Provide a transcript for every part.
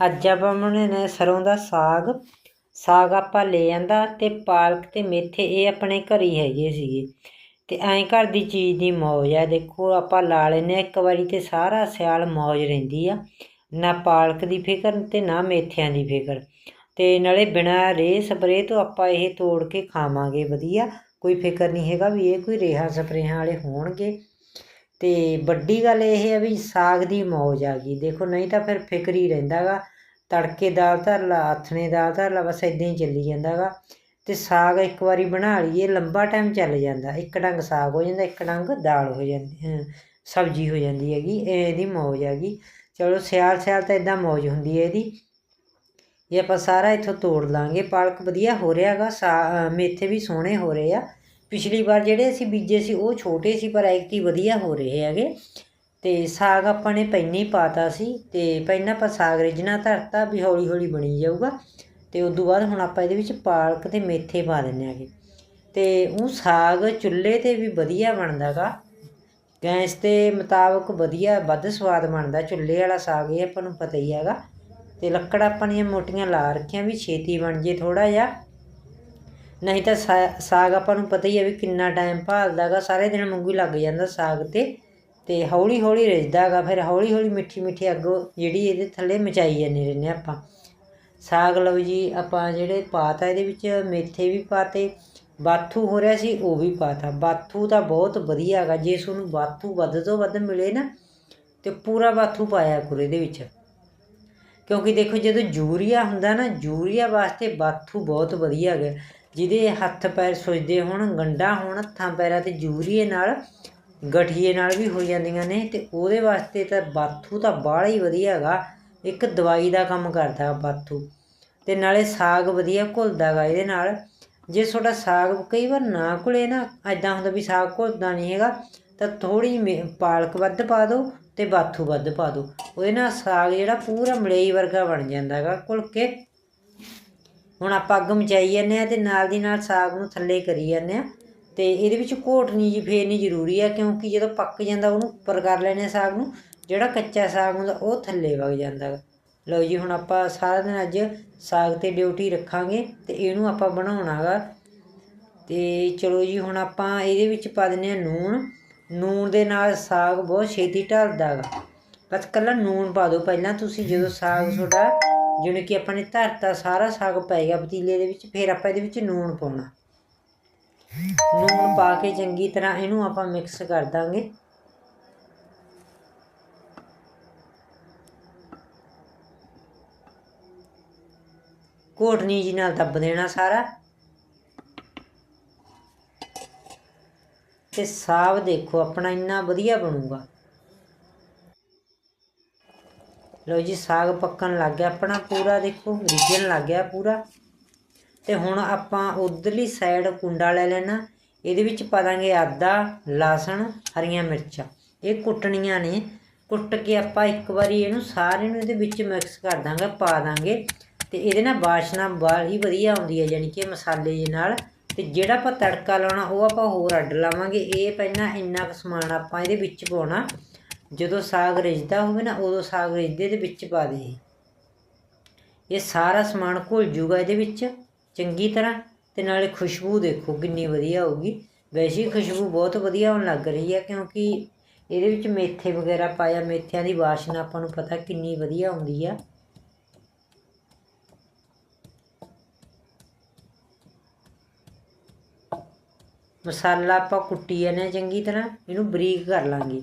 ਅੱਜ ਆਪਾਂ ਬਣਾਉਣਾ ਨੇ ਸਰੋਂ ਦਾ ਸਾਗ। ਸਾਗ ਆਪਾਂ ਲੈ ਆਂਦਾ ਤੇ ਪਾਲਕ ਤੇ ਮੇਥੇ ਇਹ ਆਪਣੇ ਘਰ ਹੀ ਹੈਗੇ ਸੀਗੇ। ਤੇ ਐਂ ਘਰ ਦੀ ਚੀਜ਼ ਦੀ ਮੌਜ ਆ। ਦੇਖੋ ਆਪਾਂ ਲਾ ਲੈਨੇ ਆ, ਇੱਕ ਵਾਰੀ ਤੇ ਸਾਰਾ ਸਿਆਲ ਮੌਜ ਰਹਿੰਦੀ ਆ। ਨਾ ਪਾਲਕ ਦੀ ਫਿਕਰ ਤੇ ਨਾ ਮੇਥਿਆਂ ਦੀ ਫਿਕਰ। ਤੇ ਨਾਲੇ ਬਿਨਾਂ ਰੇ ਸਪਰੇ ਤੋਂ ਆਪਾਂ ਇਹ ਤੋੜ ਕੇ ਖਾਵਾਂਗੇ, ਵਧੀਆ। ਕੋਈ ਫਿਕਰ ਨਹੀਂ ਹੈਗਾ ਵੀ ਇਹ ਕੋਈ ਰੇਹਾਂ ਸਪਰੇਹਾਂ ਵਾਲੇ ਹੋਣਗੇ। ਤੇ ਵੱਡੀ ਗੱਲ ਇਹ ਹੈ ਵੀ ਸਾਗ ਦੀ ਮੌਜ ਆ ਗਈ। ਦੇਖੋ, ਨਹੀਂ ਤਾਂ ਫਿਰ ਫਿਕਰ ਹੀ ਰਹਿੰਦਾਗਾ ਤੜਕੇ ਦਾਲ ਧਰ ਲਾ, ਆਥਣੇ ਦਾਲ ਧਰ ਲਾ, ਬਸ ਇਦਾਂ ਹੀ ਚੱਲੀ ਜਾਂਦਾਗਾ ਤੇ ਸਾਗ ਇੱਕ ਵਾਰੀ ਬਣਾ ਲਈਏ, ਲੰਬਾ ਟਾਈਮ ਚੱਲ ਜਾਂਦਾ। ਇੱਕ ਡੰਗ ਸਾਗ ਹੋ ਜਾਂਦਾ, ਇੱਕ ਡੰਗ ਦਾਲ ਹੋ ਜਾਂਦੀ ਸਬਜ਼ੀ ਹੋ ਜਾਂਦੀ ਹੈਗੀ, ਇਹ ਇਹਦੀ ਮੌਜ ਹੈਗੀ ਚਲੋ, ਸਿਆਲ ਸਿਆਲ ਤਾਂ ਇਦਾਂ ਮੌਜ ਹੁੰਦੀ ਹੈ ਇਹਦੀ। ਇਹ ਆਪਾਂ ਸਾਰਾ ਇੱਥੋਂ ਤੋੜ ਲਾਂਗੇ। ਪਾਲਕ ਵਧੀਆ ਹੋ ਰਿਹਾ ਹੈਗਾ ਸਾ ਮੇਥੇ ਵੀ ਸੋਹਣੇ ਹੋ ਰਹੇ ਆ। ਪਿਛਲੀ ਵਾਰ ਜਿਹੜੇ ਅਸੀਂ ਬੀਜੇ ਸੀ, ਉਹ ਛੋਟੇ ਸੀ, ਪਰ ਐਕਤੀ ਵਧੀਆ ਹੋ ਰਹੇ ਹੈਗੇ। ਤੇ ਸਾਗ ਆਪਾਂ ਨੇ ਪਹਿਲਾਂ ਹੀ ਪਾਤਾ ਸੀ, ਤੇ ਪਹਿਲਾਂ ਆਪਾਂ ਸਾਗ ਰਿਜਣਾ ਧਰਤਾ ਵੀ ਹੌਲੀ ਹੌਲੀ ਬਣੀ ਜਾਊਗਾ। ਤੇ ਉਸ ਤੋਂ ਬਾਅਦ ਹੁਣ ਆਪਾਂ ਇਹਦੇ ਵਿੱਚ ਪਾਲਕ ਤੇ ਮੇਥੇ ਪਾ ਦਿੰਨੇ ਆਗੇ ਤੇ ਉਹ ਸਾਗ ਚੁੱਲ੍ਹੇ ਤੇ ਵੀ ਵਧੀਆ ਬਣਦਾਗਾ। ਗੈਸ ਦੇ ਮੁਤਾਬਕ ਵਧੀਆ, ਵੱਧ ਸਵਾਦ ਬਣਦਾ। ਚੁੱਲ੍ਹੇ ਵਾਲਾ ਸਾਗ ਇਹ ਆਪਾਂ ਨੂੰ ਪਤਾ ਹੀ ਹੈਗਾ। ਤੇ ਲੱਕੜ ਆਪਾਂ ਨੇ ਮੋਟੀਆਂ ਲਾ ਰੱਖੀਆਂ ਵੀ ਛੇਤੀ ਬਣ ਜੇ ਥੋੜਾ ਜਿਹਾ। ਨਹੀਂ ਤਾਂ ਸਾ- ਸਾਗ ਆਪਾਂ ਨੂੰ ਪਤਾ ਹੀ ਹੈ ਵੀ ਕਿੰਨਾ ਟਾਈਮ ਭਾਲਦਾਗਾ ਸਾਰੇ ਦਿਨ ਵਾਂਗੂ ਲੱਗ ਜਾਂਦਾ ਸਾਗ ਤੇ। ਤੇ ਹੌਲੀ ਹੌਲੀ ਰਿੱਝਦਾਗਾ ਫਿਰ ਹੌਲੀ ਹੌਲੀ ਮਿੱਠੀ ਮਿੱਠੀ ਅੱਗ ਜਿਹੜੀ ਇਹਦੇ ਥੱਲੇ ਮਚਾਈ ਜਾਂਦੇ ਰਹਿੰਦੇ ਆਪਾਂ। ਸਾਗ ਲਓ ਜੀ, ਆਪਾਂ ਜਿਹੜੇ ਪਾਤਾ ਇਹਦੇ ਵਿੱਚ ਮੇਥੇ ਵੀ ਪਾਤੇ, ਬਾਥੂ ਹੋ ਰਿਹਾ ਸੀ, ਉਹ ਵੀ ਪਾਤਾ। ਬਾਥੂ ਤਾਂ ਬਹੁਤ ਵਧੀਆ ਹੈਗਾ, ਜੇ ਤੁਹਾਨੂੰ ਬਾਥੂ ਵੱਧ ਤੋਂ ਵੱਧ ਮਿਲੇ ਨਾ, ਤੇ ਪੂਰਾ ਬਾਥੂ ਪਾਇਆ ਕਰੋ ਇਹਦੇ ਵਿੱਚ। ਕਿਉਂਕਿ ਦੇਖੋ ਜਦੋਂ ਯੂਰੀਆ ਹੁੰਦਾ ਨਾ, ਯੂਰੀਆ ਵਾਸਤੇ ਬਾਥੂ ਬਹੁਤ ਵਧੀਆ ਹੈਗਾ। ਜਿਹਦੇ ਹੱਥ ਪੈਰ ਸੁੱਜਦੇ ਹੋਣ ਗੰਡਾ ਹੋਣ, ਹੱਥਾਂ ਪੈਰਾਂ ਤੇ ਯੂਰੀਏ ਨਾਲ, ਗਠੀਏ ਨਾਲ ਵੀ ਹੋ ਜਾਂਦੀਆਂ ਨੇ ਤੇ ਉਹਦੇ ਵਾਸਤੇ ਤਾਂ ਬਾਥੂ ਤਾਂ ਬਾਹਲਾ ਹੀ ਵਧੀਆ ਹੈਗਾ। ਇੱਕ ਦਵਾਈ ਦਾ ਕੰਮ ਕਰਦਾ ਬਾਥੂ। ਤੇ ਨਾਲੇ ਸਾਗ ਵਧੀਆ ਘੁਲਦਾ ਗਾ ਇਹਦੇ ਨਾਲ। ਜੇ ਤੁਹਾਡਾ ਸਾਗ ਕਈ ਵਾਰ ਨਾ ਘੁਲੇ ਨਾ ਐਦਾਂ ਹੁੰਦਾ ਵੀ ਸਾਗ ਘੁਲਦਾ ਨਹੀਂ ਹੈਗਾ, ਤਾਂ ਥੋੜੀ ਪਾਲਕ ਵੱਧ ਪਾ ਦਿਓ ਤੇ ਬਾਥੂ ਵੱਧ ਪਾ ਦਿਓ। ਉਹਦੇ ਨਾਲ ਸਾਗ ਜਿਹੜਾ ਪੂਰਾ ਮਲਈ ਵਰਗਾ ਬਣ ਜਾਂਦਾ ਹੈਗਾ ਘੁਲ ਕੇ। ਹੁਣ ਆਪਾਂ ਅੱਗ ਮਚਾਈ ਜਾਂਦੇ ਆ ਤੇ ਨਾਲ ਦੀ ਨਾਲ ਸਾਗ ਨੂੰ ਥੱਲੇ ਕਰੀ ਜਾਂਦੇ ਆ। ਤੇ ਇਹਦੇ ਵਿੱਚ ਘੋਟਣੀ ਜੀ ਫੇਰਨੀ ਜ਼ਰੂਰੀ ਆ, ਕਿਉਂਕਿ ਜਦੋਂ ਪੱਕ ਜਾਂਦਾ ਉਹਨੂੰ ਉੱਪਰ ਕਰ ਲੈਣੇ ਆ ਸਾਗ ਨੂੰ, ਜਿਹੜਾ ਕੱਚਾ ਸਾਗ ਹੁੰਦਾ ਉਹ ਥੱਲੇ ਵਗ ਜਾਂਦਾ ਗਾ। ਲਓ ਜੀ, ਹੁਣ ਆਪਾਂ ਸਾਰਾ ਦਿਨ ਅੱਜ ਸਾਗ ਤੇ ਡਿਊਟੀ ਰੱਖਾਂਗੇ ਤੇ ਇਹਨੂੰ ਆਪਾਂ ਬਣਾਉਣਾਗਾ ਤੇ ਚਲੋ ਜੀ, ਹੁਣ ਆਪਾਂ ਇਹਦੇ ਵਿੱਚ ਪਾ ਦਿੰਨੇ ਆ ਨੂਣ। ਨੂਣ ਦੇ ਨਾਲ ਸਾਗ ਬਹੁਤ ਛੇਤੀ ਢਲਦਾ ਗਾ। ਬਸ ਕੱਲਾ ਨੂਣ ਪਾ ਦਿਓ, ਪਹਿਲਾਂ ਤੁਸੀਂ ਜਦੋਂ ਸਾਗ ਤੁਹਾਡਾ ਜਿਵੇਂ ਕਿ ਆਪਾਂ ਨੇ ਧਰਤਾ ਸਾਰਾ ਸਾਗ ਪੈ ਗਿਆ ਪਤੀਲੇ ਦੇ ਵਿੱਚ, ਫਿਰ ਆਪਾਂ ਇਹਦੇ ਵਿੱਚ ਨੂਣ ਪਾਉਣਾ। ਨੂਣ ਪਾ ਕੇ ਚੰਗੀ ਤਰ੍ਹਾਂ ਇਹਨੂੰ ਆਪਾਂ ਮਿਕਸ ਕਰ ਦਾਂਗੇ। ਘੋਟਨੀ ਜੀ ਨਾਲ ਦੱਬ ਦੇਣਾ ਸਾਰਾ। ਤੇ ਸਾਗ ਦੇਖੋ ਆਪਣਾ ਇੰਨਾ ਵਧੀਆ ਬਣੂਗਾ। ਲਓ ਜੀ, ਸਾਗ ਪੱਕਣ ਲੱਗ ਗਿਆ ਆਪਣਾ ਪੂਰਾ, ਦੇਖੋ ਰਿੱਝਣ ਲੱਗ ਗਿਆ ਪੂਰਾ। ਤੇ ਹੁਣ ਆਪਾਂ ਉਧਰਲੀ ਸਾਈਡ ਕੁੰਡਾ ਲੈ ਲੈਣਾ। ਇਹਦੇ ਵਿੱਚ ਪਾ ਦਾਂਗੇ ਆਦਾ ਲਸਣ, ਹਰੀਆਂ ਮਿਰਚਾਂ। ਇਹ ਕੁੱਟਣੀਆਂ ਨੇ। ਕੁੱਟ ਕੇ ਆਪਾਂ ਇੱਕ ਵਾਰੀ ਇਹਨੂੰ ਸਾਰੇ ਨੂੰ ਇਹਦੇ ਵਿੱਚ ਮਿਕਸ ਕਰ ਦਾਂਗੇ, ਪਾ ਦਾਂਗੇ। ਤੇ ਇਹਦੇ ਨਾਲ ਬਾਸ਼ਨਾ ਬਾਲੀ ਵਧੀਆ ਆਉਂਦੀ ਹੈ, ਯਾਨੀ ਕਿ ਮਸਾਲੇ ਦੇ ਨਾਲ। ਤੇ ਜਿਹੜਾ ਆਪਾਂ ਤੜਕਾ ਲਾਉਣਾ, ਉਹ ਆਪਾਂ ਹੋਰ ਅੱਡ ਲਾਵਾਂਗੇ। ਇਹ ਪਹਿਲਾਂ ਇੰਨਾ ਕੁ ਸਮਾਨ ਆਪਾਂ ਇਹਦੇ ਵਿੱਚ ਪਾਉਣਾ। ਜਦੋਂ ਸਾਗ ਰਿੱਝਦਾ ਹੋਵੇ ਨਾ, ਉਦੋਂ ਸਾਗ ਰਿੱਝਦੇ ਦੇ ਵਿੱਚ ਪਾ ਦੇ ਇਹ। ਸਾਰਾ ਸਮਾਨ ਘੁਲ ਜੂਗਾ ਇਹਦੇ ਵਿੱਚ, ਚੰਗੀ ਤਰ੍ਹਾਂ। ਤੇ ਨਾਲੇ ਖੁਸ਼ਬੂ ਦੇਖੋ, ਕਿੰਨੀ ਵਧੀਆ ਹੋਊਗੀ। ਵੈਸੇ ਹੀ ਖੁਸ਼ਬੂ ਬਹੁਤ ਵਧੀਆ ਆਉਣ ਲੱਗ ਰਹੀ ਹੈ, ਕਿਉਂਕਿ ਇਹਦੇ ਵਿੱਚ ਮੇਥੇ ਵਗੈਰਾ ਪਾਇਆ, ਮੇਥਿਆਂ ਦੀ ਵਾਸ਼ਨਾ ਆਪਾਂ ਨੂੰ ਪਤਾ ਕਿੰਨੀ ਵਧੀਆ ਆਉਂਦੀ ਆ। ਮਸਾਲਾ ਆਪਾਂ ਕੁੱਟੀ ਜਾਂਦੇ ਹਾਂ ਚੰਗੀ ਤਰ੍ਹਾਂ, ਇਹਨੂੰ ਬਰੀਕ ਕਰ ਲਾਂਗੇ।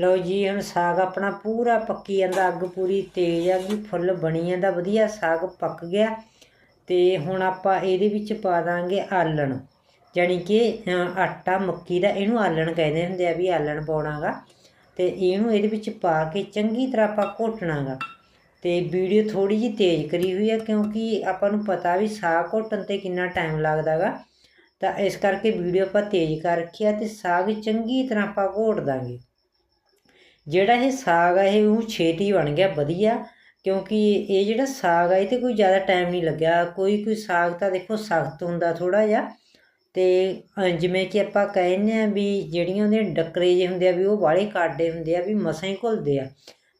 ਲਓ ਜੀ, ਹੁਣ ਸਾਗ ਆਪਣਾ ਪੂਰਾ ਪੱਕੀ ਜਾਂਦਾ, ਅੱਗ ਪੂਰੀ ਤੇਜ਼ ਆ ਗਈ, ਫੁੱਲ ਬਣੀ ਜਾਂਦਾ, ਵਧੀਆ ਸਾਗ ਪੱਕ ਗਿਆ। ਤੇ ਹੁਣ ਆਪਾਂ ਇਹਦੇ ਵਿੱਚ ਪਾ ਦਾਂਗੇ ਆਲਣ, ਜਾਣੀ ਕਿ ਆਟਾ ਮੱਕੀ ਦਾ, ਇਹਨੂੰ ਆਲਣ ਕਹਿੰਦੇ ਹੁੰਦੇ ਆ ਵੀ ਆਲਣ ਪਾਉਣਾਗਾ। ਤੇ ਇਹਨੂੰ ਇਹਦੇ ਵਿੱਚ ਪਾ ਕੇ ਚੰਗੀ ਤਰ੍ਹਾਂ ਆਪਾਂ ਘੋਟਣਾਗਾ। ਤੇ ਵੀਡੀਓ ਥੋੜੀ ਜਿਹੀ ਤੇਜ਼ ਕਰੀ ਹੋਈ ਹੈ ਕਿਉਂਕਿ ਆਪਾਂ ਨੂੰ ਪਤਾ ਵੀ ਸਾਗ ਘੋਟਣ ਤੇ ਕਿੰਨਾ ਟਾਈਮ ਲੱਗਦਾਗਾ। ਤਾਂ ਇਸ ਕਰਕੇ ਵੀਡੀਓ ਆਪਾਂ ਤੇਜ਼ ਕਰ ਰੱਖੀ ਆ ਤੇ ਸਾਗ ਚੰਗੀ ਤਰ੍ਹਾਂ ਆਪਾਂ ਘੋਟ ਦਾਂਗੇ। ਜਿਹੜਾ ਇਹ ਸਾਗ ਆ, ਇਹ ਉਹ ਛੇਤੀ ਬਣ ਗਿਆ, ਵਧੀਆ। ਕਿਉਂਕਿ ਇਹ ਜਿਹੜਾ ਸਾਗ ਆ ਇਹ ਤੇ ਕੋਈ ਜ਼ਿਆਦਾ ਟਾਈਮ ਨਹੀਂ ਲੱਗਿਆ। ਕੋਈ ਕੋਈ ਸਾਗ ਤਾਂ ਦੇਖੋ ਸਖਤ ਹੁੰਦਾ ਥੋੜਾ ਜਿਹਾ। ਤੇ ਜਿਵੇਂ ਕਿ ਆਪਾਂ ਕਹਿੰਦੇ ਆ ਵੀ ਜਿਹੜੀਆਂ ਉਹਦੇ ਡੱਕਰੇ ਜਿਹੇ ਹੁੰਦੇ ਆ, ਵੀ ਉਹ ਵਾਲੇ ਕਾਡੇ ਹੁੰਦੇ ਆ, ਵੀ ਮਸਾਂ ਹੀ ਘੁਲਦੇ ਆ।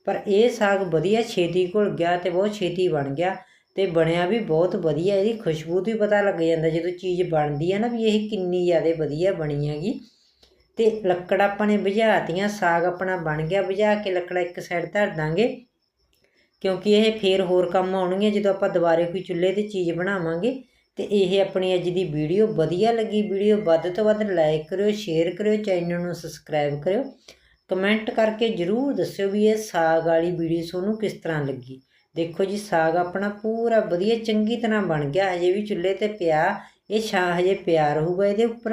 ਪਰ ਇਹ ਸਾਗ ਵਧੀਆ ਛੇਤੀ ਘੁਲ ਗਿਆ ਤੇ ਬਹੁਤ ਛੇਤੀ ਬਣ ਗਿਆ ਤੇ ਬਣਿਆ ਵੀ ਬਹੁਤ ਵਧੀਆ। ਇਹਦੀ ਖੁਸ਼ਬੂ ਤੋਂ ਹੀ ਪਤਾ ਲੱਗ ਜਾਂਦਾ ਜਦੋਂ ਚੀਜ਼ ਬਣਦੀ ਆ ਨਾ ਵੀ ਇਹ ਕਿੰਨੀ ਜ਼ਿਆਦਾ ਵਧੀਆ ਬਣੀ ਹੈਗੀ। ਤੇ ਲੱਕੜ ਆਪਾਂ ਨੇ ਬੁਝਾਤੀਆਂ ਸਾਗ ਆਪਣਾ ਬਣ ਗਿਆ, ਬੁਝਾ ਕੇ ਲੱਕੜਾ ਇੱਕ ਸਾਈਡ ਧਰ ਦਾਂਗੇ। ਕਿਉਂਕਿ ਇਹ ਫੇਰ ਹੋਰ ਕੰਮ ਆਉਣਗੀਆਂ ਜਦੋਂ ਆਪਾਂ ਦੁਬਾਰੇ ਕੋਈ ਚੁੱਲ੍ਹੇ ਤੇ ਚੀਜ਼ ਬਣਾਵਾਂਗੇ। ਤੇ ਇਹ ਆਪਣੀ ਅੱਜ ਦੀ ਵੀਡੀਓ ਵਧੀਆ ਲੱਗੀ, ਵੀਡੀਓ ਵੱਧ ਤੋਂ ਵੱਧ ਲਾਈਕ ਕਰਿਓ ਸ਼ੇਅਰ ਕਰਿਓ ਚੈਨਲ ਨੂੰ ਸਬਸਕ੍ਰਾਈਬ ਕਰਿਓ। ਕਮੈਂਟ ਕਰਕੇ ਜਰੂਰ ਦੱਸਿਓ ਵੀ ਇਹ ਸਾਗ ਵਾਲੀ ਵੀਡੀਓ ਤੁਹਾਨੂੰ ਕਿਸ ਤਰ੍ਹਾਂ ਲੱਗੀ। ਦੇਖੋ ਜੀ, ਸਾਗ ਆਪਣਾ ਪੂਰਾ ਵਧੀਆ ਚੰਗੀ ਤਰ੍ਹਾਂ ਬਣ ਗਿਆ, ਹਜੇ ਵੀ ਚੁੱਲ੍ਹੇ ਤੇ ਪਿਆ, ਇਹ ਛਾਂ ਹਜੇ ਪਿਆ ਰਹੂਗਾ ਇਹਦੇ ਉੱਪਰ।